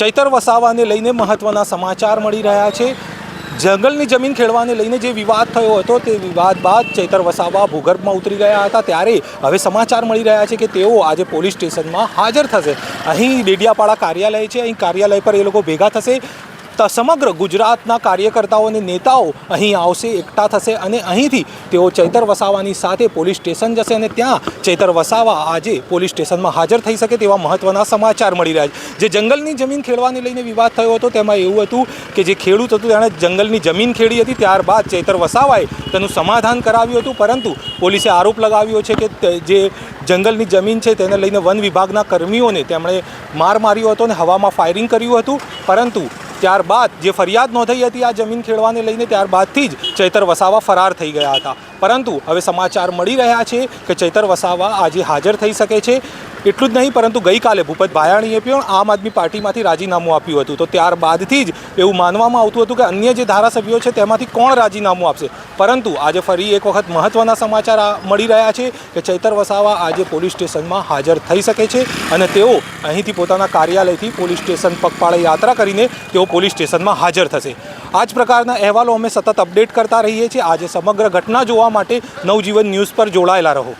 ચૈતર વસાવાને લઈને મહત્વના સમાચાર મળી રહ્યા છે. જંગલની જમીન ખેડવાને લઈને જે વિવાદ થયો હતો, તે વિવાદ બાદ ચૈતર વસાવા ભૂગર્ભમાં ઉતરી ગયા હતા. ત્યારે હવે સમાચાર મળી રહ્યા છે કે તેઓ આજે પોલીસ સ્ટેશનમાં હાજર થશે. અહીં ડેડિયાપાડા કાર્યાલય છે. અહીં કાર્યાલય પર એ લોકો ભેગા થશે. સમગ્ર ગુજરાતના કાર્યકર્તાઓ અને નેતાઓ અહીં આવશે, એકઠા થશે અને અહીંથી તેઓ ચૈતર વસાવાની સાથે પોલીસ સ્ટેશન જશે અને ત્યાં ચૈતર વસાવા આજે પોલીસ સ્ટેશનમાં હાજર થઈ શકે તેવા મહત્વના સમાચાર મળી રહ્યા છે. જે જંગલની જમીન ખેડવાને લઈને વિવાદ થયો હતો, તેમાં એવું હતું કે જે ખેડૂત હતું, તેણે જંગલની જમીન ખેડી હતી, ત્યારબાદ ચૈતર વસાવાએ તેનું સમાધાન કરાવ્યું હતું, પરંતુ પોલીસે આરોપ લગાવ્યો છે કે જે જંગલની જમીન છે, તેને લઈને વન વિભાગના કર્મીઓને તેમણે માર માર્યો હતો અને હવામાં ફાયરિંગ કર્યું હતું. પરંતુ ત્યારબાદ જે ફરિયાદ નોંધાઈ હતી આ જમીન ખેડવાને લઈને, ત્યારબાદથી જ ચૈતર વસાવા ફરાર થઈ ગયા હતા. પરંતુ હવે સમાચાર મળી રહ્યા છે કે ચૈતર વસાવા આજે હાજર થઈ શકે છે. એટલું જ નહીં, પરંતુ ગઈકાલે ભૂપત ભાયાણીએ પણ આમ આદમી પાર્ટીમાંથી રાજીનામું આપ્યું હતું. તો ત્યારબાદથી જ એવું માનવામાં આવતું હતું કે અન્ય જે ધારાસભ્યો છે તેમાંથી કોણ રાજીનામું આપશે? પરંતુ આજે ફરી એક વખત મહત્ત્વના સમાચાર મળી રહ્યા છે કે ચૈતર વસાવા આજે પોલીસ સ્ટેશનમાં હાજર થઈ શકે છે અને તેઓ અહીંથી પોતાના કાર્યાલયથી પોલીસ સ્ટેશન પગપાળે યાત્રા કરીને તેઓ પોલીસ સ્ટેશનમાં હાજર થશે. આ જ પ્રકારના અહેવાલો અમે સતત અપડેટ કરતા રહીએ છીએ. આજે સમગ્ર ઘટના જોવા માટે નવજીવન ન્યૂઝ પર જોડાયેલા રહો.